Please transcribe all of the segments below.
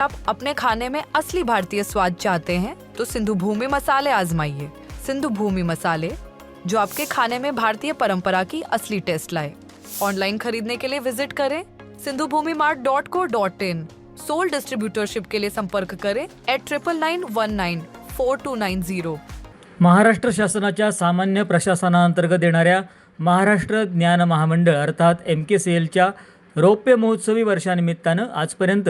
आप अपने खाने में असली भारतीय स्वाद चाहते हैं तो सिंधु भूमि मसाले आजमाइए। सिंधु भूमि मसाले, जो आपके खाने में भारतीय परंपरा की असली टेस्ट लाए। ऑनलाइन खरीदने के लिए विज़िट करें Sindhu Bhumi mart dot co dot in. Sole distributorship के लिए संपर्क करें at triple nine one nine four two nine zero Maharashtra शासनाच्या सामान्य प्रशासनाअंतर्गत येणाऱ्या महाराष्ट्र ज्ञान महामंडळ अर्थात एम के सी एलच्या रौप्य महोत्सवी वर्षानिमित्तानं आजपर्यंत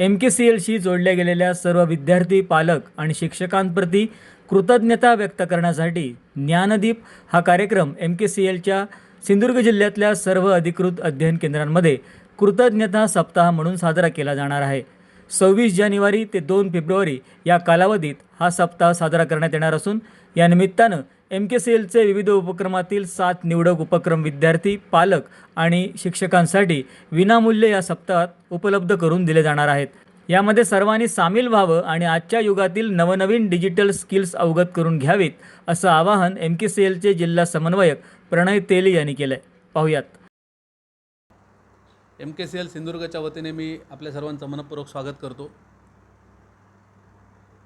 एम के सी एलशी जोडल्या गेलेल्या सर्व विद्यार्थी पालक आणि शिक्षकांप्रती कृतज्ञता व्यक्त करण्यासाठी ज्ञानदीप हा कार्यक्रम एम के सी एलच्या सिंधुदुर्ग जिल्ह्यातल्या सर्व अधिकृत अध्ययन केंद्रांमध्ये कृतज्ञता सप्ताह म्हणून साजरा केला जाणार आहे. सव्वीस जानेवारी ते दोन फेब्रुवारी या कालावधीत हा सप्ताह साजरा करण्यात येणार असून या निमित्तानं एम के सी एलचे विविध उपक्रमातील सात निवडक उपक्रम विद्यार्थी पालक आणि शिक्षकांसाठी विनामूल्य या सप्ताहात उपलब्ध करून दिले जाणार आहेत. यामध्ये सर्वांनी सामील व्हावं आणि आजच्या युगातील नवनवीन डिजिटल स्किल्स अवगत करून घ्यावीत असं आवाहन एम के सी एलचे जिल्हा समन्वयक प्रणय तेली यांनी केलं आहे पाहूयात. एम के सी एल सिंधुदुर्गच्या वतीने मी आपल्या सर्वांचं मनपूर्वक स्वागत करतो.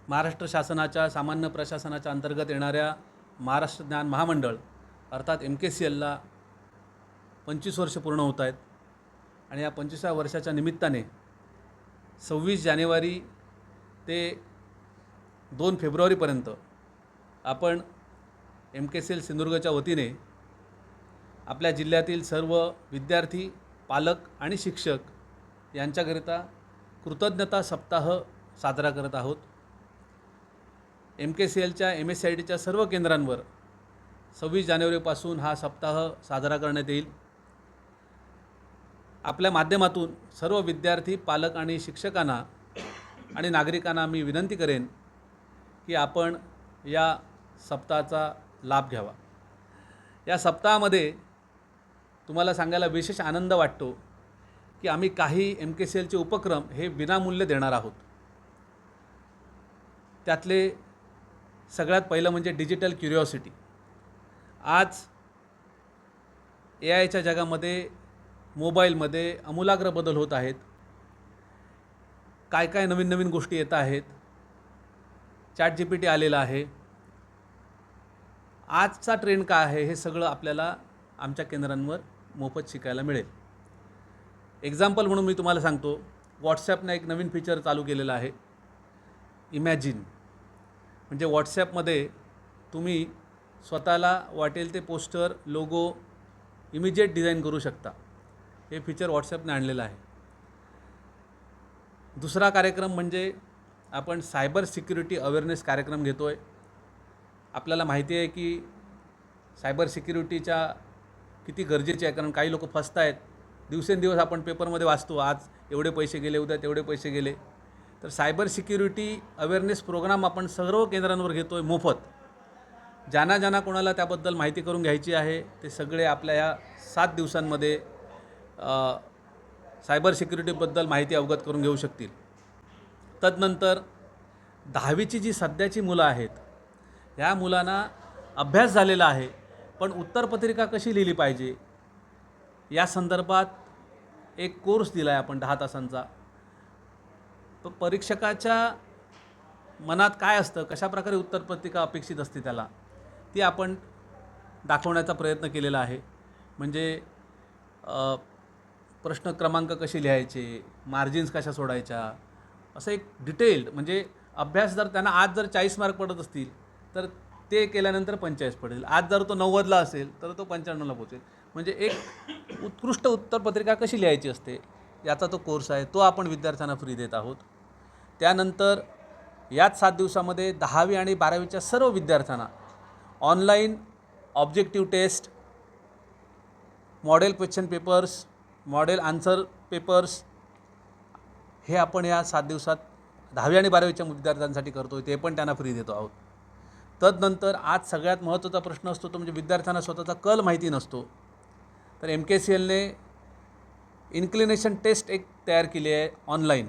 महाराष्ट्र शासनाच्या सामान्य प्रशासनाच्या अंतर्गत येणाऱ्या महाराष्ट्र ज्ञान महामंडळ अर्थात एम के सी एलला पंचवीस वर्ष पूर्ण होत आहेत. आणि या पंचवीसव्या वर्षाच्या निमित्ताने सव्वीस जानेवारी ते दोन फेब्रुवारीपर्यंत आपण एम के सी एल सिंधुदुर्गच्या वतीने आपल्या जिल्ह्यातील सर्व विद्यार्थी पालक आणि शिक्षक यांच्याकरिता कृतज्ञता सप्ताह साजरा करत आहोत. एम के सी एलच्या एम एस सी आय टीच्या सर्व केंद्रांवर सव्वीस जानेवारीपासून हा सप्ताह साजरा करण्यात येईल. आपल्या माध्यमातून सर्व विद्यार्थी पालक आणि शिक्षकांना आणि नागरिकांना मी विनंती करेन की आपण या सप्ताहाचा लाभ घ्यावा. या सप्ताहामध्ये तुम्हाला सांगायला विशेष आनंद वाटतो की आम्ही काही एम के सी एलचे उपक्रम हे विनामूल्य देणार आहोत. त्यातले सगळ्यात पहिलं म्हणजे डिजिटल क्युरिओसिटी. आज ए आयच्या जगामध्ये मोबाईलमध्ये अमूलाग्र बदल होत आहेत. काय काय नवीन नवीन गोष्टी येत आहेत. चॅट जी पी टी आलेला आहे. आजचा ट्रेंड काय आहे हे सगळं आपल्याला आमच्या केंद्रांवर मोफत शिकायला मिळेल. एक्झाम्पल म्हणून मी तुम्हाला सांगतो. व्हॉट्सॲपनं एक नवीन फीचर चालू केलेलं आहे. इमॅजिन म्हणजे व्हॉट्सॲपमध्ये तुम्ही स्वतःला वाटेल ते पोस्टर लोगो इमिजिएट डिझाईन करू शकता. हे फीचर व्हॉट्सॲपने आणलेलं आहे. दुसरा कार्यक्रम म्हणजे आपण सायबर सिक्युरिटी अवेअरनेस कार्यक्रम घेतो आहे आपल्याला माहिती आहे की सायबर सिक्युरिटीच्या किती गरजेची आहे? कारण काही लोक फसत आहेत दिवसेंदिवस आपण पेपरमध्ये वाचतो आज एवढे पैसे गेले उद्या तेवढे पैसे गेले. तर सायबर सिक्युरिटी अवेअरनेस प्रोग्राम आपण सर्व केंद्रांवर घेतो आहे मोफत. ज्यांना ज्यांना कोणाला त्याबद्दल माहिती करून घ्यायची आहे ते सगळे आपल्या या सात दिवसांमध्ये सायबर सिक्युरिटीबद्दल माहिती अवगत करून घेऊ शकतील. तदनंतर दहावीची जी सध्याची मुलं आहेत ह्या मुलांना अभ्यास झालेला आहे. पण उत्तरपत्रिका कशी लिहिली पाहिजे? या संदर्भात एक कोर्स दिला आहे आपण दहा तासांचा. तो परीक्षकाच्या मनात काय असतं? कशाप्रकारे उत्तरपत्रिका अपेक्षित असते त्याला? ती आपण दाखवण्याचा प्रयत्न केलेला आहे. म्हणजे प्रश्न क्रमांक कसे लिहायचे? मार्जिन्स कशा सोडायच्या? असं एक डिटेल्ड म्हणजे अभ्यास जर त्यांना आज जर चाळीस मार्क पडत असतील तर ते केल्यानंतर पंचेचाळीस पडेल आज जर तो नव्वदला असेल तर तो पंच्याण्णवला पोचेल म्हणजे एक उत्कृष्ट उत्तरपत्रिका कशी लिहायची असते याचा तो कोर्स आहे तो आपण विद्यार्थ्यांना फ्री देत आहोत. त्यानंतर याच सात दिवसामध्ये दहावी आणि बारावीच्या सर्व विद्यार्थ्यांना online objective test model question papers model answer papers हे आपण या सात दिवसात दहावी आणि बारावीच्या विद्यार्थ्यांसाठी करतो ते पण त्यांना फ्री देतो आहोत. तदनंतर आज सगळ्यात महत्त्वाचा प्रश्न असतो तो म्हणजे विद्यार्थ्यांना स्वतःचा कल माहिती नसतो. तर एम के सी एलने इन्क्लिनेशन टेस्ट एक तयार केली आहे ऑनलाईन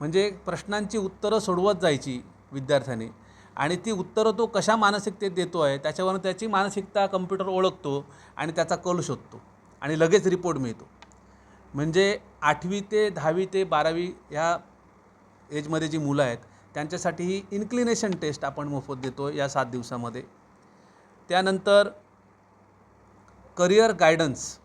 म्हणजे प्रश्नांची उत्तरं सोडवत जायची विद्यार्थ्याने. आणि ती उत्तरं तो कशा मानसिकतेत देतो आहे त्याच्यावरून त्याची मानसिकता कम्प्युटर ओळखतो आणि त्याचा कल शोधतो. आणि लगेच रिपोर्ट मिळतो. म्हणजे आठवी ते दहावी ते बारावी ह्या एजमध्ये जी मुलं आहेत त्यांच्यासाठी ही इन्क्लिनेशन टेस्ट आपण मोफत देतो या सात दिवसामध्ये. त्यानंतर करिअर गायडन्स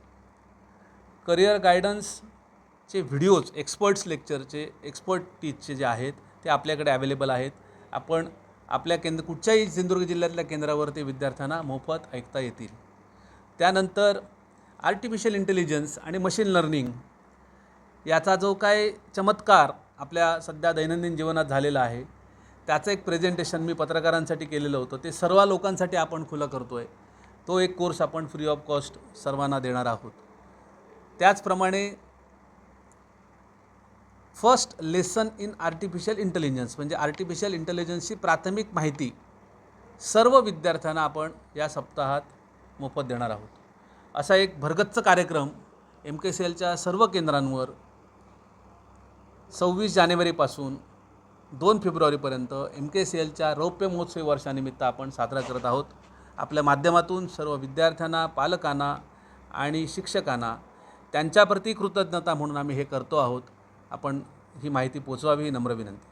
करिअर गायडन्सचे व्हिडिओज एक्सपर्ट्स लेक्चरचे एक्सपर्ट टीचचे जे आहेत ते आपल्याकडे अवेलेबल आहेत. आपण आपल्या केंद्र कुठच्याही सिंधुदुर्ग जिल्ह्यातल्या केंद्रावर ते विद्यार्थ्यांना मोफत ऐकता येतील. त्यानंतर आर्टिफिशियल इंटेलिजन्स आणि मशीन लर्निंग याचा जो काय चमत्कार आपल्या सध्या दैनंदिन जीवनात झालेलं आहे. त्याचं एक प्रेझेंटेशन मी पत्रकारांसाठी केलेलं होतं. ते सर्व लोकांसाठी आपण खुलं करतो आहे तो एक कोर्स आपण फ्री ऑफ कॉस्ट सर्वांना देणार आहोत. त्याचप्रमाणे first lesson in artificial intelligence म्हणजे आर्टिफिशियल इंटेलिजन्सची प्राथमिक माहिती सर्व विद्यार्थ्यांना आपण या सप्ताहात मोफत देणार आहोत. असा एक भरगच्च कार्यक्रम एम के सी एलच्या सर्व केंद्रांवर सव्वीस जानेवारीपासून दोन फेब्रुवारीपर्यंत एम के सी एलच्या रौप्य महोत्सवी वर्षानिमित्त आपण साजरा करत आहोत. आपल्या माध्यमातून सर्व विद्यार्थ्यांना पालकांना आणि शिक्षकांना त्यांच्याप्रती कृतज्ञता म्हणून आम्ही हे करतो आहोत. आपण ही माहिती पोचवावी ही नम्र विनंती.